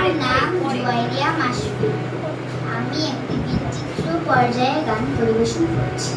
আমার নাম জয়রিয়া মাসফি আমি একটি বিচিত্র পর্যায়ে গান পরিবেশন করছি।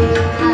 Thank you.